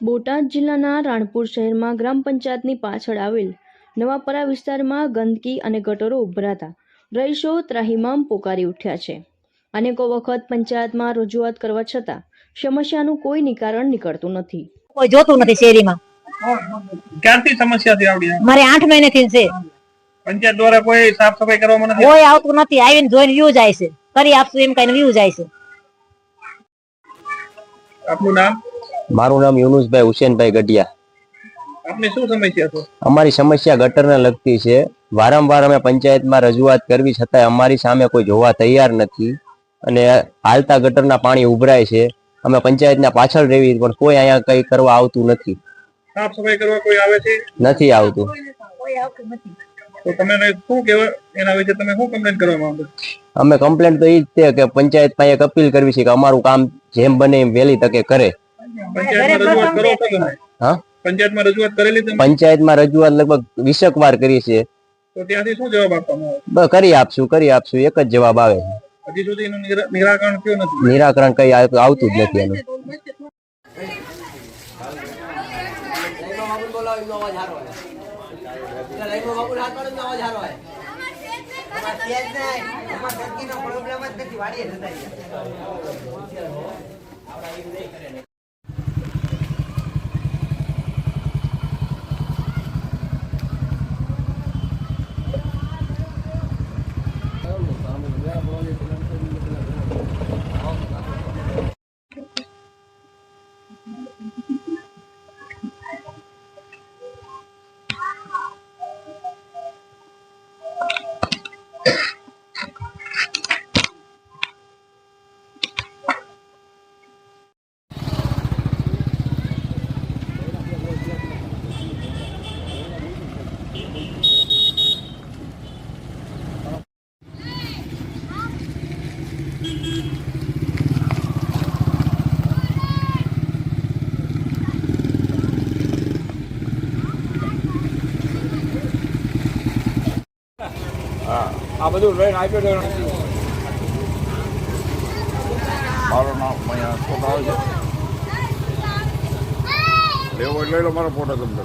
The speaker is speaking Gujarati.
બોટાદ જિલ્લાના રાણપુર શહેરમાં ગ્રામ પંચાયતની પાછળ આવેલ નવાપરા વિસ્તારમાં ગંદકી અને ગટરો ઉભરાતા રહીશો ત્રાહિમામ પોકારી ઉઠ્યા છે. અનેકો વખત પંચાયતમાં રજૂઆત કરવા છતાં સમસ્યાનું કોઈ નિકારણ નીકળતું નથી. કોઈ જોતું નથી શેરીમાં. ક્યારથી સમસ્યા થી આવડી મારે આઠ મહિનાથી છે. પંચાયત દ્વારા કોઈ સાફ સફાઈ કરવામાં નથી? કોઈ આવતું નથી. આવીને જોઈને વ્યૂ જાય છે. કરી આપશું એમ કઈ વ્યૂ જાય છે. આપનું નામ? મારું નામ યુનુસભાઈ હુસેનભાઈ ગઢિયા. આપની શું સમસ્યા છે? અમારી સમસ્યા ગટરને લગતી છે. વારંવાર અમે પંચાયતમાં રજૂઆત કરવી છતાંય અમારી સામે કોઈ જોવા તૈયાર નથી અને હાલતા ગટરના પાણી ઉભરાય છે. અમે પંચાયતના પાછળ રહેવી પણ કોઈ અહીંયા કઈ કરવા આવતું નથી. સાફ સફાઈ કરવા કોઈ આવે છે? નથી આવતું. તો તમે શું કહેવા એના વિશે તમે શું કમ્પ્લેન કરવા માંગો અમે કમ્પ્લેન તો એ જ છે કે પંચાયત એક અપીલ કરવી છે કે અમારું કામ જેમ બને એમ વહેલી તકે કરે. પંચાયતમાં રજૂઆત કરો હા? પંચાયતમાં રજૂઆત કરેલી પંચાયતમાં રજૂઆત લગભગ વીસક વાર કરી છે. તો ત્યાંથી શું જવાબ આપવામાં આવે? કરી આપશું કરી આપશું. એક જ જવાબ આવે છે. હજી સુધી એનું નિરાકરણ કયું નથી. નિરાકરણ કઈ આવતું જ નથી એનું. આ બધું લઈને આપ્યો તો મારું નામ અહીંયા આવે છે. લેવો લઈ લો, મારો ફોટો તમે